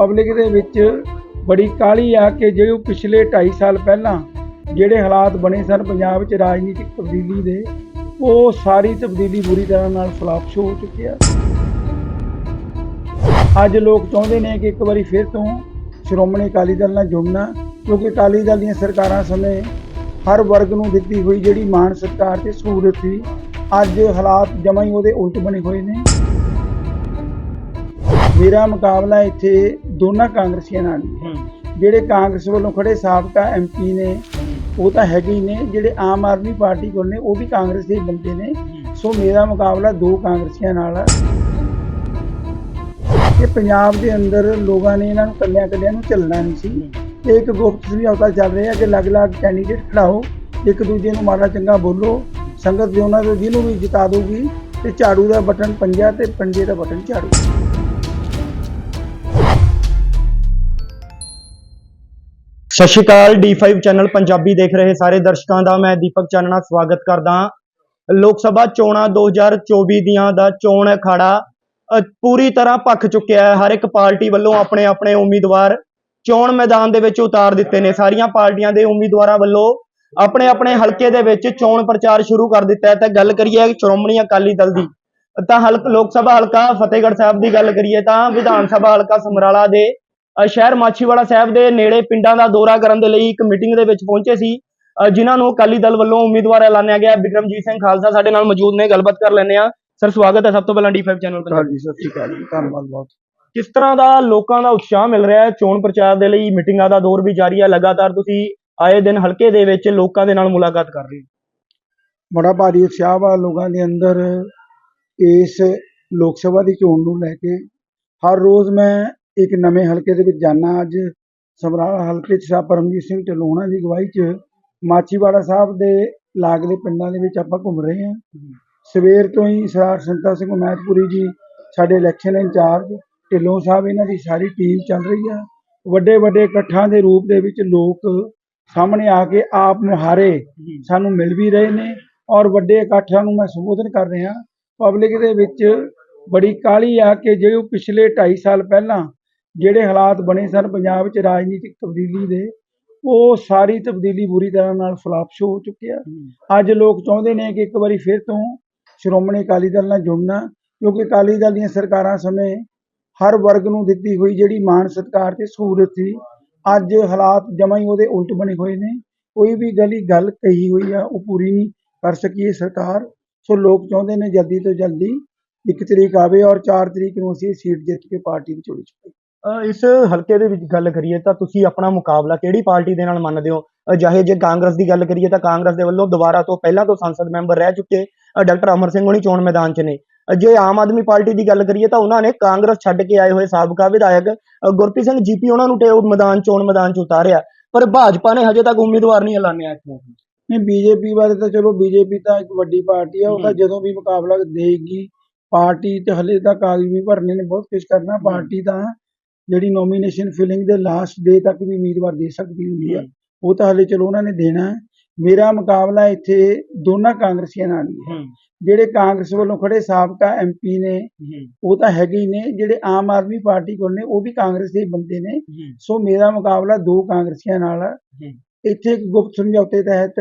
Public ਦੇ ਵਿੱਚ ਬੜੀ ਕਾਹਲੀ ਆ ਕਿ ਜਿਹੜੇ ਉਹ ਪਿਛਲੇ 2.5 ਸਾਲ ਪਹਿਲਾਂ ਜਿਹੜੇ ਹਾਲਾਤ ਬਣੇ ਸਨ ਪੰਜਾਬ 'ਚ ਰਾਜਨੀਤਿਕ ਤਬਦੀਲੀ ਦੇ, ਉਹ ਸਾਰੀ ਤਬਦੀਲੀ ਬੁਰੀ ਤਰ੍ਹਾਂ ਨਾਲ ਫਲਾਪਸ਼ ਹੋ ਚੁੱਕੀ ਆ। ਅੱਜ ਲੋਕ ਚਾਹੁੰਦੇ ਨੇ ਕਿ ਇੱਕ ਵਾਰੀ ਫਿਰ ਤੋਂ ਸ਼੍ਰੋਮਣੀ ਅਕਾਲੀ ਦਲ ਨਾਲ ਜੁੜਨਾ, ਕਿਉਂਕਿ ਅਕਾਲੀ ਦਲ ਦੀਆਂ ਸਰਕਾਰਾਂ ਸਮੇਂ ਹਰ ਵਰਗ ਨੂੰ ਦਿੱਤੀ ਹੋਈ ਜਿਹੜੀ ਮਾਣ ਸਰਕਾਰ ਤੇ ਸਹੂਲਤ ਸੀ ਅੱਜ ਹਾਲਾਤ ਜਮਾਂ ਹੀ ਉਹਦੇ ਉਲਟ ਬਣੇ ਹੋਏ ਨੇ। ਮੇਰਾ ਮੁਕਾਬਲਾ ਇੱਥੇ ਦੋਨਾਂ ਕਾਂਗਰਸੀਆਂ ਨਾਲ ਹੀ ਹੈ। ਜਿਹੜੇ ਕਾਂਗਰਸ ਵੱਲੋਂ ਖੜੇ ਸਾਬਕਾ ਐਮਪੀ ਨੇ, ਉਹ ਤਾਂ ਹੈਗੇ ਹੀ ਨੇ। ਜਿਹੜੇ ਆਮ ਆਦਮੀ ਪਾਰਟੀ ਕੋਲ ਨੇ, ਉਹ ਵੀ ਕਾਂਗਰਸ ਦੇ ਹੀ ਬੰਦੇ ਨੇ। ਸੋ ਮੇਰਾ ਮੁਕਾਬਲਾ ਦੋ ਕਾਂਗਰਸੀਆਂ ਨਾਲ ਹੈ ਇਹ ਪੰਜਾਬ ਦੇ ਅੰਦਰ ਲੋਕਾਂ ਨੇ ਇਹਨਾਂ ਨੂੰ ਕੱਲਿਆਂ ਕੱਲਿਆਂ ਨੂੰ ਚੱਲਣਾ ਨਹੀਂ ਸੀ। ਤੇ ਇੱਕ ਗੁਪਤ ਸਮਝੌਤਾ ਚੱਲ ਰਿਹਾ ਕਿ ਅਲੱਗ-ਅਲੱਗ ਕੈਂਡੀਡੇਟ ਖੜਾਓ। ਇੱਕ ਦੂਜੇ ਨੂੰ ਮਾੜਾ ਚੰਗਾ ਬੋਲੋ। ਸੰਗਤ ਦੇ ਉਹਨਾਂ ਦੇ ਜਿਹਨੂੰ ਵੀ ਜਿਤਾ ਦਊਗੀ। ਤੇ ਝਾੜੂ ਦਾ ਬਟਨ ਪੰਜਾ ਤੇ ਪੰਜੇ ਦਾ ਬਟਨ ਝਾੜੂ। ਸਤਿ ਸ਼੍ਰੀ ਅਕਾਲ D5 ਚੈਨਲ ਪੰਜਾਬੀ ਦੇਖ ਰਹੇ ਸਾਰੇ ਦਰਸ਼ਕਾਂ ਦਾ, ਮੈਂ ਦੀਪਕ ਚਾਨਣਾ ਸਵਾਗਤ ਕਰਦਾ ਹਾਂ। ਲੋਕ ਸਭਾ ਚੋਣਾਂ 2024 ਦੀਆਂ ਦਾ ਚੋਣ ਅਖਾੜਾ ਪੂਰੀ ਤਰ੍ਹਾਂ ਪੱਕ ਚੁੱਕਿਆ ਹੈ। ਹਰ ਇੱਕ ਪਾਰਟੀ ਵੱਲੋਂ ਆਪਣੇ ਆਪਣੇ ਉਮੀਦਵਾਰ ਚੋਣ ਮੈਦਾਨ ਦੇ ਵਿੱਚ ਉਤਾਰ ਦਿੱਤੇ ਨੇ। ਸਾਰੀਆਂ ਪਾਰਟੀਆਂ ਦੇ ਉਮੀਦਵਾਰਾਂ ਵੱਲੋਂ ਆਪਣੇ ਆਪਣੇ ਹਲਕੇ ਦੇ ਵਿੱਚ ਚੋਣ ਪ੍ਰਚਾਰ ਸ਼ੁਰੂ ਕਰ ਦਿੱਤਾ ਹੈ। ਤਾਂ ਗੱਲ ਕਰੀਏ ਸ਼੍ਰੋਮਣੀ ਅਕਾਲੀ ਦਲ ਦੀ, ਤਾਂ ਹਲਕ, ਲੋਕ ਸਭਾ ਹਲਕਾ ਫਤਿਹਗੜ੍ਹ ਸਾਹਿਬ ਦੀ ਗੱਲ ਕਰੀਏ ਤਾਂ ਵਿਧਾਨ ਸਭਾ ਹਲਕਾ ਸਮਰਾਲਾ ਦੇ ਸ਼ਹਿਰ ਮਾਛੀਵਾੜਾ ਸਾਹਿਬ ਦੇ ਨੇੜੇ ਪਿੰਡਾਂ ਦਾ ਦੌਰਾ ਕਰਨ ਦੇ ਲਈ ਇੱਕ ਮੀਟਿੰਗ ਦੇ ਵਿੱਚ ਪਹੁੰਚੇ ਸੀ। ਜਿਨ੍ਹਾਂ ਨੂੰ ਅਕਾਲੀ ਦਲ ਵੱਲੋਂ ਉਮੀਦਵਾਰ ਐਲਾਨਿਆ ਗਿਆ। ਬਿਕਰਮਜੀਤ ਸਿੰਘ ਖਾਲਸਾ ਸਾਡੇ ਨਾਲ ਮੌਜੂਦ ਨੇ ਗੱਲਬਾਤ ਕਰ ਲੈਂਦੇ ਆ ਸਰ ਸਵਾਗਤ ਹੈ ਸਭ ਤੋਂ ਪਹਿਲਾਂ D5 ਚੈਨਲ ਤੇ। ਹਾਂਜੀ ਸਤਿ ਸ਼੍ਰੀ ਅਕਾਲ ਜੀ ਧੰਨਵਾਦ ਬਹੁਤ। ਕਿਸ ਤਰ੍ਹਾਂ ਦਾ ਲੋਕਾਂ ਦਾ ਉਤਸ਼ਾਹ ਮਿਲ ਰਿਹਾ ਹੈ? ਚੋਣ ਪ੍ਰਚਾਰ ਦੇ ਲਈ ਮੀਟਿੰਗਾਂ ਦਾ ਦੌਰ ਵੀ ਜਾਰੀ ਹੈ। ਲਗਾਤਾਰ ਤੁਸੀਂ ਆਏ ਦਿਨ ਹਲਕੇ ਦੇ ਵਿੱਚ ਲੋਕਾਂ ਦੇ ਨਾਲ ਮੁਲਾਕਾਤ ਕਰ ਰਹੇ ਹੋ। ਬੜਾ ਭਾਰੀ ਉਤਸ਼ਾਹ ਵਾ ਲੋਕਾਂ ਦੇ ਅੰਦਰ ਇਸ ਲੋਕ ਸਭਾ ਦੀ ਚੋਣ ਨੂੰ ਲੈ ਕੇ। ਹਰ ਰੋਜ਼ ਮੈਂ ਇੱਕ ਨਵੇਂ ਹਲਕੇ ਦੇ ਵਿੱਚ ਜਾਣਾ ਅੱਜ। ਸਮਰਾਲਾ ਹਲਕੇ 'ਚ ਸਾਹਿਬ ਪਰਮਜੀਤ ਸਿੰਘ ਢਲੋਣਾ ਦੀ ਅਗਵਾਈ 'ਚ ਮਾਚੀਵਾੜਾ ਸਾਹਿਬ ਦੇ ਲਾਗ ਦੇ ਪਿੰਡਾਂ ਦੇ ਵਿੱਚ ਆਪਾਂ ਘੁੰਮ ਰਹੇ ਹਾਂ। ਸਵੇਰ ਤੋਂ ਹੀ ਸਰਦਾਰ ਸੰਤਾ ਸਿੰਘ ਉਮੈਦਪੁਰੀ ਜੀ ਸਾਡੇ ਇਲੈਕਸ਼ਨ ਇੰਚਾਰਜ, ਢਿੱਲੋਂ ਸਾਹਿਬ ਇਹਨਾਂ ਦੀ ਸਾਰੀ ਟੀਮ ਚੱਲ ਰਹੀ ਆ। ਵੱਡੇ ਵੱਡੇ ਇਕੱਠਾਂ ਦੇ ਰੂਪ ਦੇ ਵਿੱਚ ਲੋਕ ਸਾਹਮਣੇ ਆ ਕੇ ਆਪ ਮੁਹਾਰੇ ਸਾਨੂੰ ਮਿਲ ਵੀ ਰਹੇ ਨੇ ਔਰ ਵੱਡੇ ਇਕੱਠਾਂ ਨੂੰ ਮੈਂ ਸੰਬੋਧਨ ਕਰ ਰਿਹਾ। ਪਬਲਿਕ ਦੇ ਵਿੱਚ ਬੜੀ ਕਾਹਲੀ ਆ ਕਿ ਜੇ ਉਹ ਪਿਛਲੇ 2.5 ਸਾਲ ਪਹਿਲਾਂ ਜਿਹੜੇ ਹਾਲਾਤ ਬਣੇ ਸਨ ਪੰਜਾਬ 'ਚ ਰਾਜਨੀਤਿਕ ਤਬਦੀਲੀ ਦੇ ਉਹ ਸਾਰੀ ਤਬਦੀਲੀ ਬੁਰੀ ਤਰ੍ਹਾਂ ਨਾਲ ਫਲਾਪਸ਼ ਹੋ ਚੁੱਕੀ ਆ। ਅੱਜ ਲੋਕ ਚਾਹੁੰਦੇ ਨੇ ਕਿ ਇੱਕ ਵਾਰੀ ਫਿਰ ਤੋਂ ਸ਼੍ਰੋਮਣੀ ਅਕਾਲੀ ਦਲ ਨਾਲ ਜੁੜਨਾ ਕਿਉਂਕਿ ਅਕਾਲੀ ਦਲ ਦੀਆਂ ਸਰਕਾਰਾਂ ਸਮੇਂ ਹਰ ਵਰਗ ਨੂੰ ਦਿੱਤੀ ਹੋਈ ਜਿਹੜੀ ਮਾਣ ਸਤਿਕਾਰ ਤੇ ਸਹੂਲਤ ਸੀ ਅੱਜ ਹਾਲਾਤ ਜਮਾਂ ਹੀ ਉਹਦੇ ਉਲਟ ਬਣੇ ਹੋਏ ਨੇ। ਕੋਈ ਵੀ ਗਲੀ ਗੱਲ ਕਹੀ ਹੋਈ ਆ ਉਹ ਪੂਰੀ ਨਹੀਂ ਕਰ ਸਕੀ ਇਹ ਸਰਕਾਰ। ਸੋ ਲੋਕ ਚਾਹੁੰਦੇ ਨੇ ਜਲਦੀ ਤੋਂ ਜਲਦੀ ਇੱਕ ਤਰੀਕ ਆਵੇ ਔਰ 4 ਤਰੀਕ ਨੂੰ ਅਸੀਂ ਸੀਟ ਜਿੱਤ ਕੇ ਪਾਰਟੀ ਦੀ ਚੋਰੀ ਚੁਕਾਈ ਅ, ਇਸ ਹਲਕੇ ਦੇ ਵਿੱਚ ਗੱਲ ਕਰੀਏ ਤਾਂ ਤੁਸੀਂ ਆਪਣਾ ਮੁਕਾਬਲਾ ਕਿਹੜੀ ਪਾਰਟੀ ਦੇ ਨਾਲ ਮੰਨਦੇ ਹੋ? ਅ, ਚਾਹੇ ਜੇ ਕਾਂਗਰਸ ਦੀ ਗੱਲ ਕਰੀਏ ਤਾਂ ਕਾਂਗਰਸ ਦੇ ਵੱਲੋਂ ਦੁਬਾਰਾ ਤੋਂ ਪਹਿਲਾਂ ਤੋਂ ਸੰਸਦ ਮੈਂਬਰ ਰਹਿ ਚੁੱਕੇ ਅ, ਡਾਕਟਰ ਅਮਰ ਸਿੰਘ ਹੁਣੀ ਚੋਣ ਮੈਦਾਨ 'ਚ ਨੇ। ਅ, ਜੇ ਆਮ ਆਦਮੀ ਪਾਰਟੀ ਦੀ ਗੱਲ ਕਰੀਏ ਤਾਂ ਉਹਨਾਂ ਨੇ ਕਾਂਗਰਸ ਛੱਡ ਕੇ ਆਏ ਹੋਏ ਸਾਬਕਾ ਵਿਧਾਇਕ ਅ, ਗੁਰਪ੍ਰੀਤ ਸਿੰਘ ਜੀਪੀ ਉਹਨਾਂ ਨੂੰ ਉਹ ਮੈਦਾਨ ਚੋਣ ਮੈਦਾਨ 'ਚ ਉਤਾਰਿਆ। ਪਰ ਭਾਜਪਾ ਨੇ ਹਜੇ ਤੱਕ ਉਮੀਦਵਾਰ ਨਹੀਂ ਐਲਾਨਿਆ ਇੱਥੋਂ। ਨਹੀਂ ਬੀਜੇਪੀ ਬਾਰੇ ਤਾਂ ਚਲੋ ਬੀਜੇਪੀ ਤਾਂ ਇੱਕ ਵੱਡੀ ਪਾਰਟੀ ਆ ਉਹ ਤਾਂ ਹਮ। ਜਦੋਂ ਵੀ ਮੁਕਾਬਲਾ ਦੇਗੀ ਪਾਰਟੀ ਤੇ ਹਲੇ ਤਾਂ ਕਾਗਜ਼ ਵੀ ਭਰਨੇ ਨੇ ਬਹੁਤ ਕੁਝ ਕਰਨਾ ਪਾਰਟੀ ਤਾਂ ਜਿਹੜੀ ਨੋਮੀਨੇਸ਼ਨ ਫਿਲਿੰਗ ਦੇ ਲਾਸਟ ਡੇ ਤੱਕ ਵੀ ਉਮੀਦਵਾਰ ਦੇ ਸਕਦੀ ਹੁੰਦੀ ਆ ਉਹ ਤਾਂ ਹਲੇ ਚਲੋ ਉਹਨਾਂ ਨੇ ਦੇਣਾ ਹੈ। ਮੇਰਾ ਮੁਕਾਬਲਾ ਇੱਥੇ ਦੋਨਾਂ ਕਾਂਗਰਸੀਆਂ ਨਾਲ ਹੀ ਹੈ। ਜਿਹੜੇ ਕਾਂਗਰਸ ਵੱਲੋਂ ਖੜੇ ਸਾਬਕਾ ਐਮਪੀ ਨੇ ਉਹ ਤਾਂ ਹੈਗੇ ਹੀ ਨੇ। ਜਿਹੜੇ ਆਮ ਆਦਮੀ ਪਾਰਟੀ ਕੋਲ ਨੇ ਉਹ ਵੀ ਕਾਂਗਰਸ ਦੇ ਬੰਦੇ ਨੇ। ਸੋ ਮੇਰਾ ਮੁਕਾਬਲਾ ਦੋ ਕਾਂਗਰਸੀਆਂ ਨਾਲ। ਇੱਥੇ ਇੱਕ ਗੁਪਤ ਸਮਝੌਤੇ ਤਹਿਤ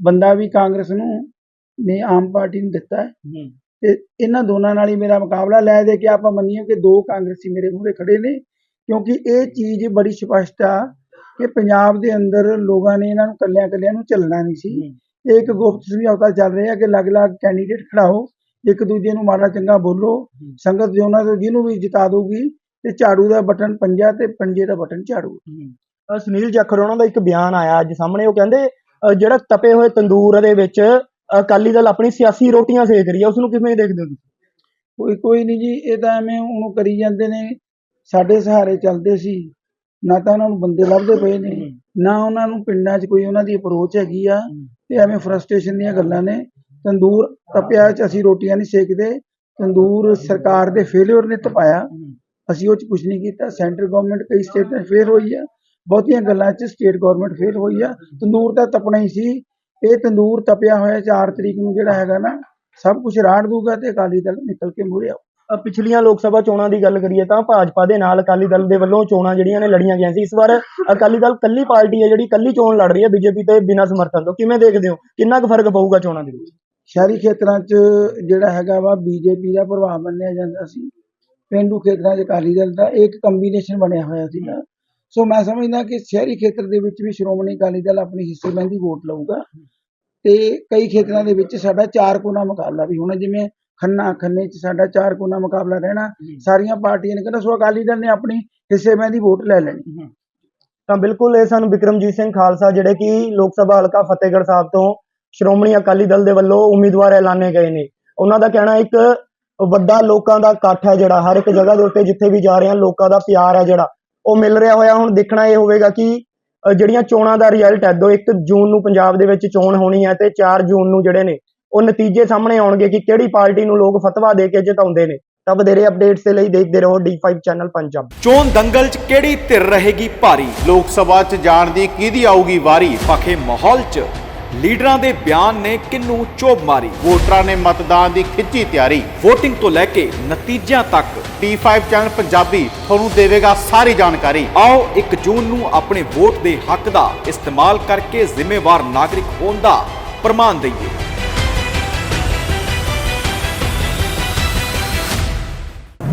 ਬੰਦਾ ਵੀ ਕਾਂਗਰਸ ਨੂੰ ਨੇ ਆਮ ਪਾਰਟੀ ਨੂੰ ਦਿੱਤਾ ਹੈ। ਤੇ ਇਹਨਾਂ ਦੋਨਾਂ ਨਾਲ ਹੀ ਮੇਰਾ ਮੁਕਾਬਲਾ। ਲੈ ਦੇ ਕੇ ਆਪਾਂ ਮੰਨੀਏ ਕਿ ਦੋ ਕਾਂਗਰਸੀ ਮੇਰੇ ਮੂਹਰੇ ਖੜੇ ਨੇ। ਕਿਉਂਕਿ ਇਹ ਚੀਜ਼ ਬੜੀ ਸਪਸ਼ਟ ਆ ਕਿ ਪੰਜਾਬ ਦੇ ਅੰਦਰ ਲੋਕਾਂ ਨੇ ਇਹਨਾਂ ਨੂੰ ਕੱਲਿਆਂ ਕੱਲਿਆਂ ਨੂੰ ਚੱਲਣਾ ਨਹੀਂ ਸੀ। ਇਹ ਇੱਕ ਗੁਪਤ ਸਮਝੌਤਾ ਚੱਲ ਰਿਹਾ ਕਿ ਅਲੱਗ-ਅਲੱਗ ਕੈਂਡੀਡੇਟ ਖੜਾਓ ਇੱਕ ਦੂਜੇ ਨੂੰ ਮਾੜਾ ਚੰਗਾ ਬੋਲੋ ਸੰਗਤ ਦੇ ਉਹਨਾਂ ਤੋਂ ਜਿਹਨੂੰ ਵੀ ਜਿਤਾ ਦਊਗੀ ਤੇ ਝਾੜੂ ਦਾ ਬਟਨ ਪੰਜਾ ਤੇ ਪੰਜੇ ਦਾ ਬਟਨ ਝਾੜੂ। ਸੁਨੀਲ ਜਾਖੜ ਉਹਨਾਂ ਦਾ ਇੱਕ ਬਿਆਨ ਆਇਆ ਅੱਜ ਸਾਹਮਣੇ ਉਹ ਕਹਿੰਦੇ ਜਿਹੜਾ ਤਪੇ ਹੋਏ ਤੰਦੂਰ ਦੇ ਵਿੱਚ ਅਕਾਲੀ ਦਲ ਆਪਣੀ ਸਿਆਸੀ ਰੋਟੀਆਂ ਸੇਕ ਰਹੀ ਹੈ ਉਸ ਨੂੰ ਕਿਵੇਂ ਦੇਖਦੇ ਹੋ ਤੁਸੀਂ? ਕੋਈ ਕੋਈ ਨਹੀਂ ਜੀ ਇਹ ਤਾਂ ਐਵੇਂ ਉਹਨੂੰ ਕਰੀ ਜਾਂਦੇ ਨੇ। ਸਾਡੇ ਸਹਾਰੇ ਚੱਲਦੇ ਸੀ ਨਾ ਤਾਂ ਉਹਨਾਂ ਨੂੰ ਬੰਦੇ ਲੱਭਦੇ ਪਏ ਨੇ ਨਾ ਉਹਨਾਂ ਨੂੰ ਪਿੰਡਾਂ 'ਚ ਕੋਈ ਉਹਨਾਂ ਦੀ ਅਪਰੋਚ ਹੈਗੀ ਆ ਤੇ ਐਵੇਂ ਫਰਸਟ੍ਰੇਸ਼ਨ ਦੀਆਂ ਗੱਲਾਂ ਨੇ। ਤੰਦੂਰ ਤਪਿਆ 'ਚ ਅਸੀਂ ਰੋਟੀਆਂ ਨਹੀਂ ਸੇਕਦੇ ਤੰਦੂਰ ਸਰਕਾਰ ਦੇ ਫੇਲਿਅਰ ਨੇ ਤਪਾਇਆ ਅਸੀਂ ਉਹ 'ਚ ਕੁਝ ਨਹੀਂ ਕੀਤਾ ਸੈਂਟਰ ਗਵਰਨਮੈਂਟ ਕਈ ਸਟੇਟਾਂ ਫੇਲ ਹੋਈ ਆ ਬਹੁਤੀਆਂ ਗੱਲਾਂ 'ਚ ਸਟੇਟ ਗਵਰਨਮੈਂਟ ਫੇਲ ਹੋਈ ਆ। ਤੰਦੂਰ ਤਾਂ ਤਪਣਾ ਹੀ ਸੀ ਇਹ ਤੰਦੂਰ ਤਪਿਆ ਹੋਇਆ 4 ਤਰੀਕ ਨੂੰ ਜਿਹੜਾ ਹੈਗਾ ਨਾ ਸਭ ਕੁਝ ਰਾੜ ਦੂਗਾ ਤੇ ਅਕਾਲੀ ਦਲ ਨਿਕਲ ਕੇ ਆਊ। ਅ, ਪਿਛਲੀਆਂ ਲੋਕ ਸਭਾ ਚੋਣਾਂ ਦੀ ਗੱਲ ਕਰੀਏ ਤਾਂ ਭਾਜਪਾ ਦੇ ਨਾਲ ਅਕਾਲੀ ਦਲ ਦੇ ਵੱਲੋਂ ਚੋਣਾਂ ਜਿਹੜੀਆਂ ਨੇ ਲੜੀਆਂ ਗਈਆਂ ਸੀ। ਇਸ ਵਾਰ ਅਕਾਲੀ ਦਲ ਕੱਲੀ ਪਾਰਟੀ ਹੈ ਜਿਹੜੀ ਕੱਲੀ ਚੋਣ ਲੜ ਰਹੀ ਹੈ ਬੀਜੇਪੀ ਤੇ ਬਿਨਾਂ ਸਮਰਥਨ ਤੋਂ। ਕਿਵੇਂ ਦੇਖਦੇ ਹੋ? ਕਿੰਨਾ ਕੁ ਫ਼ਰਕ ਪਊਗਾ ਚੋਣਾਂ ਦੇ ਵਿੱਚ? ਸ਼ਹਿਰੀ ਖੇਤਰਾਂ 'ਚ ਜਿਹੜਾ ਹੈਗਾ ਵਾ ਬੀਜੇਪੀ ਦਾ ਪ੍ਰਭਾਵ ਮੰਨਿਆ ਜਾਂਦਾ ਸੀ। ਪੇਂਡੂ ਖੇਤਰਾਂ 'ਚ ਅਕਾਲੀ ਦਲ ਦਾ ਇੱਕ ਕੰਬੀਨੇਸ਼ਨ ਬਣਿਆ ਹੋਇਆ ਸੀਗਾ। ਸੋ ਮੈਂ ਸਮਝਦਾ ਕਿ ਸ਼ਹਿਰੀ ਖੇਤਰ ਦੇ ਵਿੱਚ ਵੀ ਸ਼੍ਰੋਮਣੀ ਅਕਾਲੀ ਦਲ ਆਪਣੀ ਹਿੱਸੇਬੰਦੀ ਵੋਟ ਲਊਗਾ। ਤੇ ਕਈ ਖੇਤਰਾਂ ਦੇ ਵਿੱਚ ਸਾਡਾ ਚਾਰ ਕੋਨਾ ਮੁਕਾਬਲਾ ਵੀ ਹੋਣਾ ਜਿਵੇਂ ਖੰਨਾ ਖੰਨੇ 'ਚ ਸਾਡਾ ਚਾਰ ਕੋਨਾ ਮੁਕਾਬਲਾ ਰਹਿਣਾ ਸਾਰੀਆਂ ਪਾਰਟੀਆਂ ਨੇ ਕਹਿੰਦਾ ਸੋ ਅਕਾਲੀ ਦਲ ਨੇ ਆਪਣੀ ਹਿੱਸੇਬੰਦੀ ਵੋਟ ਲੈ ਲੈਣੀ। ਤਾਂ ਬਿਲਕੁਲ ਇਹ ਸਾਨੂੰ ਵਿਕਰਮਜੀਤ ਸਿੰਘ ਖਾਲਸਾ ਜਿਹੜੇ ਕਿ ਲੋਕ ਸਭਾ ਹਲਕਾ ਫਤਿਹਗੜ੍ਹ ਸਾਹਿਬ ਤੋਂ ਸ਼੍ਰੋਮਣੀ ਅਕਾਲੀ ਦਲ ਦੇ ਵੱਲੋਂ ਉਮੀਦਵਾਰ ਐਲਾਨੇ ਗਏ ਨੇ। ਉਹਨਾਂ ਦਾ ਕਹਿਣਾ ਇੱਕ ਵੱਡਾ ਲੋਕਾਂ ਦਾ ਇਕੱਠ ਹੈ ਜਿਹੜਾ ਹਰ ਇੱਕ ਜਗ੍ਹਾ ਦੇ ਉੱਤੇ ਜਿੱਥੇ ਵੀ ਜਾ ਰਹੇ ਹਨ ਲੋਕਾਂ ਦਾ ਪਿਆਰ ਹੈ ਜਿਹੜਾ। ਉਹ ਮਿਲ ਰਿਹਾ ਹੋਇਆ ਹੁਣ ਦੇਖਣਾ ਇਹ ਹੋਵੇਗਾ ਕਿ ਜਿਹੜੀਆਂ ਚੋਣਾਂ ਦਾ ਰਿਜ਼ਲਟ ਹੈ ਦੋ 1 ਜੂਨ ਨੂੰ ਪੰਜਾਬ ਦੇ ਵਿੱਚ ਚੋਣ ਹੋਣੀ ਹੈ ਤੇ 4 ਜੂਨ ਨੂੰ ਜਿਹੜੇ ਨੇ ਉਹ ਨਤੀਜੇ ਸਾਹਮਣੇ ਆਉਣਗੇ ਕਿ ਕਿਹੜੀ ਪਾਰਟੀ ਨੂੰ ਲੋਕ ਫਤਵਾ ਦੇ ਕੇ ਜਿਤਾਉਂਦੇ ਨੇ। ਤਾਂ ਵਧੇਰੇ ਅਪਡੇਟਸ ਦੇ ਲਈ ਦੇਖਦੇ ਰਹੋ D5 ਚੈਨਲ ਪੰਜਾਬ। ਚੋਣ ਦੰਗਲ 'ਚ ਕਿਹੜੀ ਧਿਰ ਰਹੇਗੀ ਭਾਰੀ? ਲੋਕ ਸਭਾ 'ਚ ਜਾਣ ਦੀ ਕਿਹਦੀ ਆਊਗੀ ਵਾਰੀ? ਪਖੇ ਮਾਹੌਲ 'ਚ ਲੀਡਰਾਂ ਦੇ ਬਿਆਨ ਨੇ ਕਿੰਨੂੰ ਚੋਬ ਮਾਰੀ? ਵੋਟਰਾਂ ਨੇ ਮਤਦਾਨ ਦੀ ਖਿੱਚੀ ਤਿਆਰੀ। VOTING ਤੋਂ ਲੈ ਕੇ ਨਤੀਜਿਆਂ ਤੱਕ। T5 ਚੈਨਲ ਪੰਜਾਬੀ ਤੁਹਾਨੂੰ ਦੇਵੇਗਾ ਸਾਰੀ ਜਾਣਕਾਰੀ। ਆਓ 1 ਜੂਨ ਨੂੰ ਆਪਣੇ ਵੋਟ ਦੇ ਹੱਕ ਦਾ ਇਸਤੇਮਾਲ ਕਰਕੇ ਜ਼ਿੰਮੇਵਾਰ ਨਾਗਰਿਕ ਹੋਣ ਦਾ ਪ੍ਰਮਾਣ ਦਈਏ।